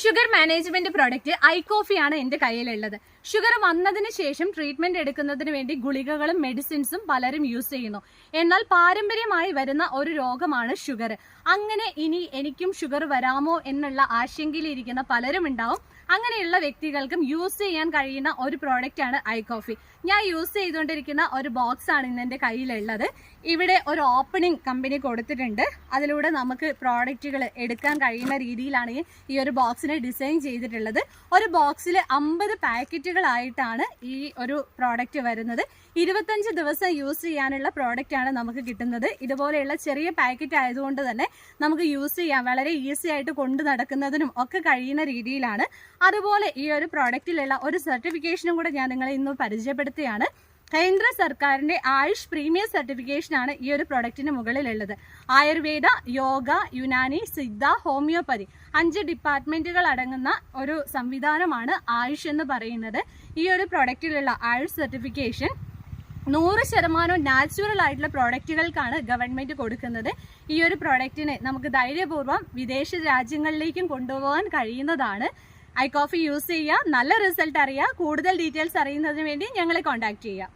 Sugar management product I കോഫിയാണ് എന്റെ കയ്യിലുള്ളത്. ഷുഗർ വന്നതിന് ശേഷം ട്രീറ്റ്മെന്റ് എടുക്കുന്നതിന് വേണ്ടി ഗുളികകളും മെഡിസിൻസും പലരും യൂസ് ചെയ്യുന്നു. എന്നാൽ പാരമ്പര്യമായി വരുന്ന ഒരു രോഗമാണ് ഷുഗർ അങ്ങനെ ഇനി എനിക്കും ഷുഗർ വരാമോ എന്നുള്ള ആശങ്കയിലിരിക്കുന്ന പലരും ഉണ്ടാവും. അങ്ങനെയുള്ള വ്യക്തികൾക്കും യൂസ് ചെയ്യാൻ കഴിയുന്ന ഒരു പ്രോഡക്റ്റ് ആണ് ഐ കോഫി. ഞാൻ യൂസ് ചെയ്തുകൊണ്ടിരിക്കുന്ന ഒരു ബോക്സ് ആണ് ഇന്ന് എന്റെ കയ്യിലുള്ളത്. ഇവിടെ ഒരു ഓപ്പണിംഗ് കമ്പനി കൊടുത്തിട്ടുണ്ട്. അതിലൂടെ നമുക്ക് പ്രോഡക്റ്റുകൾ എടുക്കാൻ കഴിയുന്ന രീതിയിലാണ് ഈ- ഒരു ബോക്സിനെ ഡിസൈൻ ചെയ്തിട്ടുള്ളത്. ഒരു ബോക്സിൽ അമ്പത് പാക്കറ്റുകളായിട്ടാണ് ഈ ഒരു പ്രോഡക്റ്റ് വരുന്നത്. ഇരുപത്തഞ്ച് ദിവസം യൂസ് ചെയ്യാനുള്ള പ്രോഡക്റ്റാണ് നമുക്ക് കിട്ടുന്നത്. ഇതുപോലെയുള്ള ചെറിയ പാക്കറ്റ് ആയതുകൊണ്ട് തന്നെ നമുക്ക് യൂസ് ചെയ്യാൻ വളരെ ഈസി ആയിട്ട് കൊണ്ടു നടക്കുന്നതിനും ഒക്കെ കഴിയുന്ന രീതിയിലാണ്. അതുപോലെ ഈ ഒരു പ്രോഡക്റ്റിലുള്ള ഒരു സർട്ടിഫിക്കേഷനും കൂടെ ഞാൻ നിങ്ങളെ ഇന്ന് പരിചയപ്പെടുത്തുകയാണ്. കേന്ദ്ര സർക്കാരിന്റെ ആയുഷ് പ്രീമിയം സർട്ടിഫിക്കേഷൻ ആണ് ഈ ഒരു പ്രൊഡക്റ്റിന് മുകളിലുള്ളത്. ആയുർവേദ യോഗ യുനാനി സിദ്ധ ഹോമിയോപ്പതി അഞ്ച് ഡിപ്പാർട്ട്മെന്റുകൾ അടങ്ങുന്ന ഒരു സംവിധാനമാണ് ആയുഷ് എന്ന് പറയുന്നത്. ഈ ഒരു പ്രൊഡക്റ്റിലുള്ള ആയുഷ് സർട്ടിഫിക്കേഷൻ നൂറ് ശതമാനം നാച്ചുറൽ ആയിട്ടുള്ള പ്രോഡക്റ്റുകൾക്കാണ് ഗവൺമെന്റ് കൊടുക്കുന്നത്. ഈ ഒരു പ്രോഡക്റ്റിനെ നമുക്ക് ധൈര്യപൂർവം വിദേശ രാജ്യങ്ങളിലേക്കും കൊണ്ടുപോകാൻ കഴിയുന്നതാണ്. ഐ കോഫി യൂസ് ചെയ്യുക. നല്ല റിസൾട്ട് അറിയുക. കൂടുതൽ ഡീറ്റെയിൽസ് അറിയുന്നതിന് വേണ്ടി ഞങ്ങളെ കോൺടാക്ട് ചെയ്യുക.